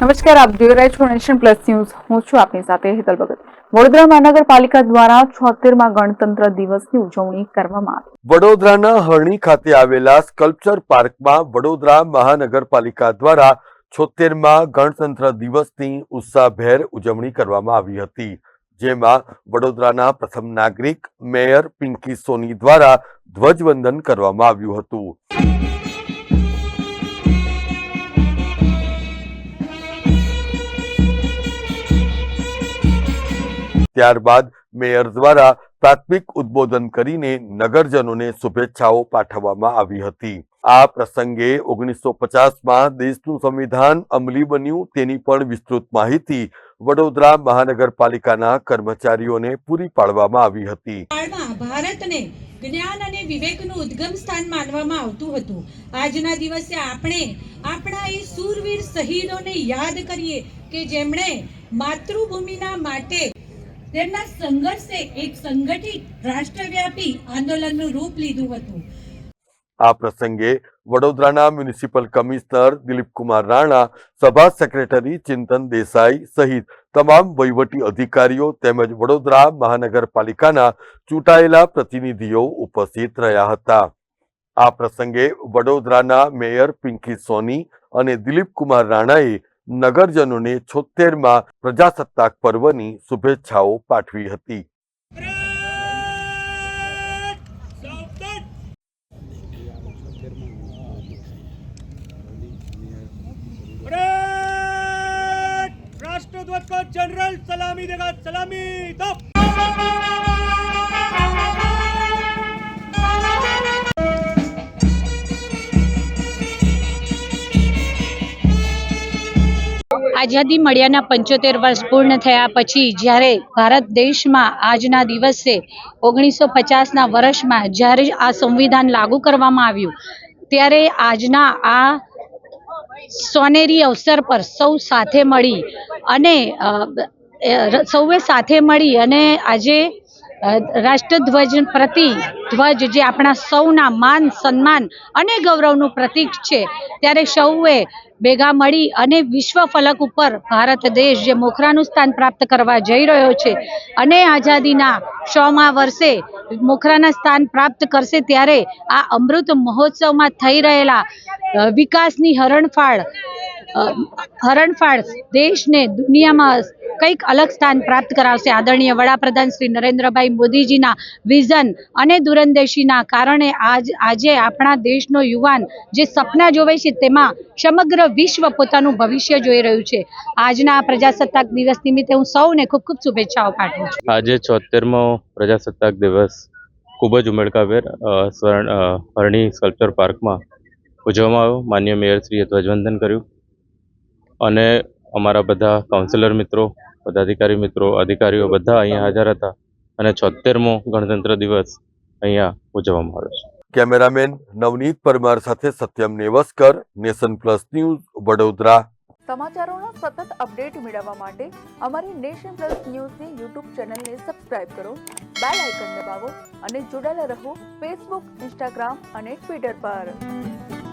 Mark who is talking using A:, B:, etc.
A: નમસ્કાર, આપ જોઈ રહ્યા છો નેશન પ્લસ ન્યૂઝ. હું છું આપની સાથે હેતલ ભગત. વડોદરા મહાનગરપાલિકા દ્વારા છોતેરમાં ગણતંત્ર દિવસની ઉજવણી કરવામાં આવી.
B: વડોદરાના હરણી ખાતે આવેલા સ્કલ્પચર પાર્કમાં વડોદરા મહાનગરપાલિકા દ્વારા છોતેરમાં ગણતંત્ર દિવસની ઉત્સાહભેર ઉજવણી કરવામાં આવી હતી. જેમાં વડોદરાના પ્રથમ નાગરિક મેયર પિંકી સોની દ્વારા ધ્વજવંદન કરવામાં આવ્યું હતું. ત્યારબાદ મેયર દ્વારા પ્રાથમિક ઉદ્બોધન કરીને નગરજનોને શુભેચ્છાઓ પાઠવવામાં આવી હતી. આ પ્રસંગે ઓગણીસો પચાસમાં દેશનું સંવિધાન અમલી બન્યું તેની પણ વિસ્તૃત માહિતી વડોદરા મહાનગરપાલિકાના કર્મચારીઓને પૂરી પાડવામાં આવી હતી.
C: ભારતને જ્ઞાન અને વિવેકનું ઉદ્ગમ સ્થાન માનવામાં આવતું હતું. આજના દિવસે આપણે આપણા એ શૂરવીર શહીદોને યાદ કરીએ કે જેમણે માતૃભૂમિના માટે તેમના સંઘર્ષે એક સંગઠિત રાષ્ટ્રવ્યાપી આંદોલનનું રૂપ લીધું હતું.
B: આ પ્રસંગે વડોદરાના મ્યુનિસિપલ કમિશનર દિલીપકુમાર રાણા, સભા સેક્રેટરી ચિંતન દેસાઈ સહિત તમામ વહીવટી અધિકારીઓ તેમજ વડોદરા મહાનગરપાલિકાના ચૂંટાયેલા પ્રતિનિધિઓ ઉપસ્થિત રહ્યા હતા. આ પ્રસંગે વડોદરાના મેયર પિંકી સોની અને દિલીપકુમાર રાણાએ નગરજનોને છોતેરમાં પ્રજાસત્તાક પર્વની શુભેચ્છાઓ પાઠવી હતી
D: परेड! राष्ट्रध्वज को जनरल सलामी देगा सलामी दो
C: આઝાદી મળ્યાના પંચોતેર વર્ષ પૂર્ણ થયા પછી જ્યારે ભારત દેશમાં આજના દિવસે ઓગણીસો પચાસના વર્ષમાં જ્યારે આ સંવિધાન લાગુ કરવામાં આવ્યું, ત્યારે આજના આ સોનેરી અવસર પર સૌ સાથે મળી અને સૌએ સાથે મળી અને આજે રાષ્ટ્રધ્વજ પ્રતિ ધ્વજ જે આપણા સૌના માન, સન્માન અને ગૌરવનું પ્રતીક છે, ત્યારે સૌએ ભેગા મળી અને વિશ્વ ફલક ઉપર ભારત દેશ જે મોખરાનું સ્થાન પ્રાપ્ત કરવા જઈ રહ્યો છે અને આઝાદીના સોમા વર્ષે મોખરાના સ્થાન પ્રાપ્ત કરશે ત્યારે આ અમૃત મહોત્સવમાં થઈ રહેલા વિકાસની હરણફાળ હરણફાળ દેશને, દુનિયામાં કંઈક અલગ સ્થાન પ્રાપ્ત કરાવશે. આદરણીય વડાપ્રધાન શ્રી નરેન્દ્રભાઈ મોદીજીના વિઝન અને દૂરંદેશીના કારણે આજ, આજે આપણા દેશનો યુવાન જે સપના જોવે છે તેમાં સમગ્ર વિશ્વ પોતાનું ભવિષ્ય જોઈ રહ્યું છે. આજના પ્રજાસત્તાક દિવસ નિમિત્તે હું સૌને ખૂબ ખૂબ શુભેચ્છાઓ પાઠવું છું.
E: આજે છોતેરમો પ્રજાસત્તાક દિવસ ખૂબ જ ઉમળકાભેર સ્વર્ણ હરણી સ્કલ્પચર પાર્કમાં ઉજવવામાં આવ્યો. માન્ય મેયરશ્રીએ ધ્વજવંદન કર્યું. અને અમારા બધા કાઉન્સિલર મિત્રો પદાધિકારી મિત્રો અધિકારીઓ બધા અહીંયા હાજર હતા અને છોતેરમો ગણતંત્ર દિવસ અહીંયા ઉજવવામાં આવ્યો છે.
B: કેમેરામેન નવનીત પરમાર સાથે Satyam Nevaskar Nation Plus News Vadodara.
A: સમાચારોનો સતત અપડેટ મેળવવા માટે અમારી નેશન પ્લસ ન્યૂઝની યુટ્યુબ ચેનલને સબસ્ક્રાઇબ કરો બેલ આઇકન દબાવો અને જોડાયેલા રહો ફેસબુક ઇન્સ્ટાગ્રામ અને ટ્વિટર પર.